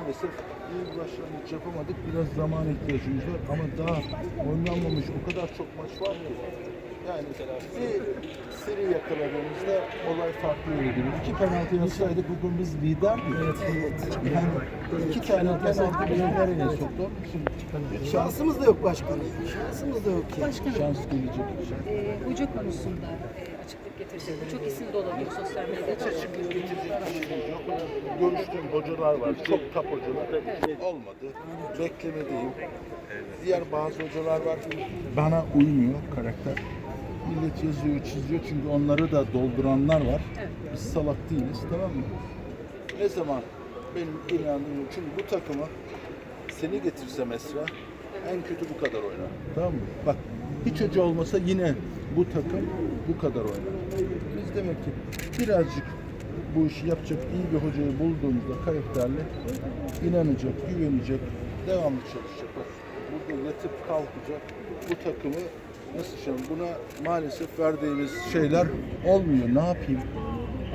maalesef iyi bir başlangıç yapamadık. Biraz zaman ihtiyacımız var ama daha oynanmamış o kadar çok maç var ki. Yani bir seri yakaladığımızda olay farklı olabilir. İki penaltı yazsaydık bugün biz liderdik. Yani iki tane penaltı bizi nereye soktu? Şansımız da yok başkanım. Şansımız da yok ki. Başkanım, şans gelecek. e, hoca konusunda e, açıklık getirecek. Çok isim dolanıyor sosyal medyada. Açıklık getirecek bir şey yok. Görüştüğüm hocalar var. Çok top hocalar. Olmadı. Beklemedeyim. Diğer bazı hocalar var. Bana uymuyor karakter. Millet yazıyor, çiziyor çünkü onları da dolduranlar var. Biz salak değiliz, tamam mı? Ne zaman benim inandığım çünkü bu takımı seni getirse Esra en kötü bu kadar oynar. Tamam mı? Bak hiç hoca olmasa yine bu takım bu kadar oynar. Biz demek ki birazcık bu işi yapacak iyi bir hocayı bulduğumuzda karakterli inanacak, güvenecek, devamlı çalışacak. Burada yatıp kalkacak bu takımı nasıl şey buna maalesef verdiğimiz şeyler olmuyor. Ne yapayım?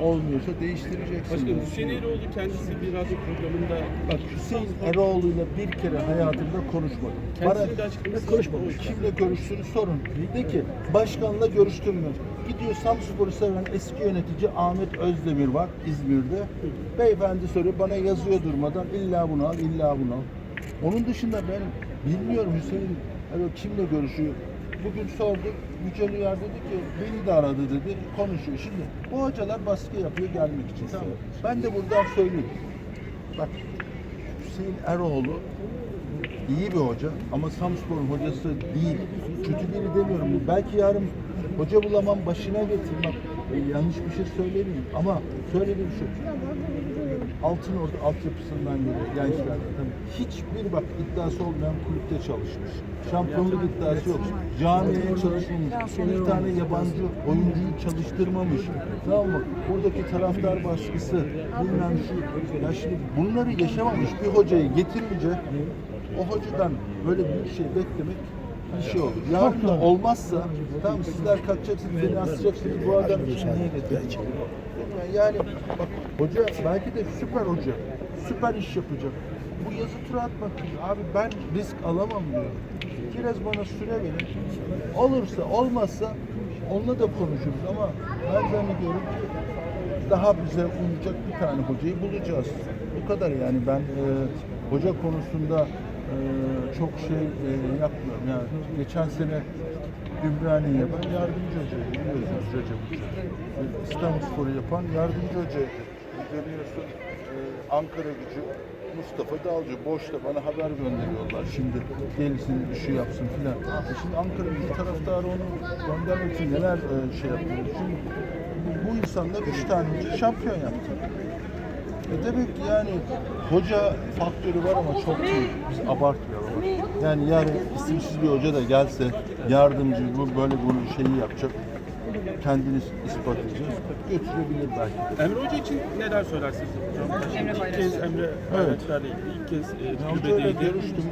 Olmuyorsa değiştireceksin. Başkanım yani. Hüseyin Eroğlu kendisi bir radyo programında Bak Hüseyin Eroğlu'yla bir kere hayatımda konuşmadım. kendisinin de açıklaması konuşmamış. Kimle görüştüğünü sorun. De ki başkanla görüştüm mü? Gidiyor Samspor'u seven eski yönetici Ahmet Özdemir var İzmir'de. Beyefendi soruyor bana yazıyor durmadan illa bunu al illa bunu al. Onun dışında ben bilmiyorum Hüseyin Erol kimle görüşüyor. Bugün sorduk. Yücel Uyar dedi ki beni de aradı dedi. Konuşuyor. Şimdi bu hocalar baskı yapıyor gelmek için. Tamam. Ben de buradan söyleyeyim. Bak Hüseyin Eroğlu iyi bir hoca ama Samspor'un hocası değil. Kötü biri demiyorum. Belki yarın hoca bulamam başına getirmem. E, yanlış bir şey söylemeyeyim ama söylediğim şu. Altın orada altyapısından geliyor gençler. Hiçbir bak iddiası olmayan kulüpte çalışmış. Şampiyonluk iddiası yok. Camiye çalışmamış. Bir tane yabancı oyuncuyu çalıştırmamış. Tamam mı? Buradaki taraftar baskısı, bilmem şu. Ya şimdi bunları yaşamamış bir hocayı getirince o hocadan böyle bir şey beklemek bir şey olur. Yarın da olmazsa tamam sizler kalkacaksınız, beni asacaksınız, bu adam için niye getirecek? Yani bak hoca belki de süper hoca, süper iş yapacak. Bu yazı tura atmak için abi ben risk alamam diyor. Biraz bana süre verin. Olursa olmazsa onunla da konuşuruz ama ben zannediyorum ki daha bize uyacak bir tane hocayı bulacağız. Bu kadar yani ben e, hoca konusunda çok şey e, yapmıyorum. Yani geçen sene Ümraniye'ye ben yardımcı hocaydım biliyorsunuz Recep Hoca. E, İstanbulspor'u yapan yardımcı hocaydı. Görüyorsun e, Ankara gücü Mustafa Dalcı boşta bana haber gönderiyorlar şimdi gelsin bir şey yapsın filan. E Şimdi Ankara gücü taraftarı onu göndermek için neler şey yapıyor. Şimdi bu- insanlar üç tane şampiyon yaptı. E demek ki yani hoca faktörü var ama çok değil. Biz abartmayalım. Yani yarın isimsiz bir hoca da gelse yardımcı bu böyle bunu şeyi yapacak. Kendini ispat edecek. Götürebilir belki. Emre Hoca için neler söylersiniz hocam? Emre İlk kez Emre Evet. Bayraktar'la ilk kez e, Ben hocayla kulübedeydi. görüştüm.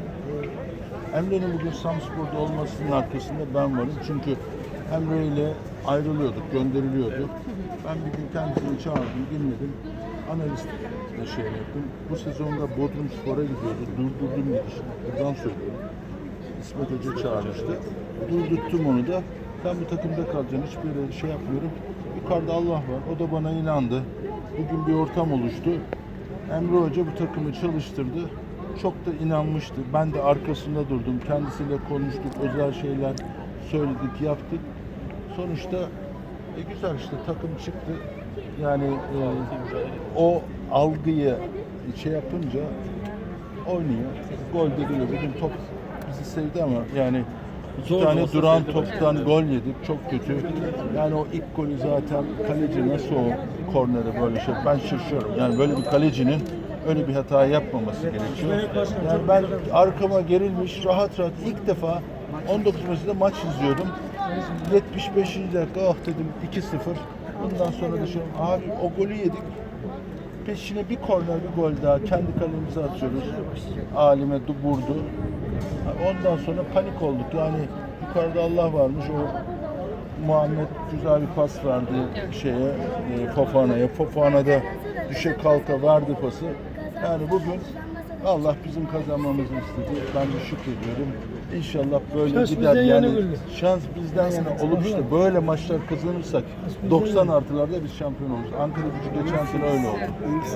Emre'nin bugün Samspor'da olmasının arkasında ben varım. Çünkü Emre ile ayrılıyorduk, gönderiliyordu. Ben bir gün kendisini çağırdım, dinledim. Analist de şey yaptım. Bu sezonda Bodrum Spor'a gidiyordu. Durdurdum gidişini. Buradan söylüyorum. İsmet Hoca çağırmıştı. Durdurttum onu da. Ben bu takımda kalacağım. Hiçbir yere şey yapmıyorum. Yukarıda Allah var. O da bana inandı. Bugün bir ortam oluştu. Emre Hoca bu takımı çalıştırdı. Çok da inanmıştı. Ben de arkasında durdum. Kendisiyle konuştuk. Özel şeyler söyledik, yaptık. Sonuçta e, güzel işte takım çıktı. Yani e, o algıyı şey yapınca oynuyor. Gol de geliyor. Bugün top bizi sevdi ama yani iki Zor tane duran toptan gol yedik. Çok kötü. Yani o ilk golü zaten kaleci nasıl o kornere böyle şey ben şaşıyorum. Yani böyle bir kalecinin öyle bir hata yapmaması gerekiyor. Yani ben arkama gerilmiş rahat rahat ilk defa 19 Mayıs'ta maç izliyordum. 75. dakika ah dedim 2-0. Bundan sonra dışarı abi o golü yedik. Peşine bir korner bir gol daha kendi kalemize atıyoruz. Alime du- vurdu. Ondan sonra panik olduk. Yani yukarıda Allah varmış. O Muhammed güzel bir pas verdi şeye, e, Fofana'ya. Fofana da düşe kalka verdi pası. Yani bugün Allah bizim kazanmamızı istedi. Ben de şükrediyorum. İnşallah böyle Şans gider. Yani şans bizden yana olup işte böyle maçlar kazanırsak 90 artılarda biz şampiyon oluruz. Ankara gücü geçen sene öyle oldu.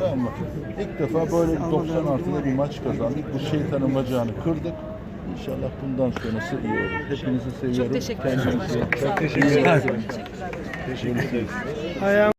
Tamam mı? İlk defa böyle 90 artıda bir maç kazandık. Bu şeytanın bacağını kırdık. İnşallah bundan sonrası iyi olur. Hepinizi seviyorum. Çok teşekkür ederim. Teşekkür ederim. Teşekkürler. Ayağım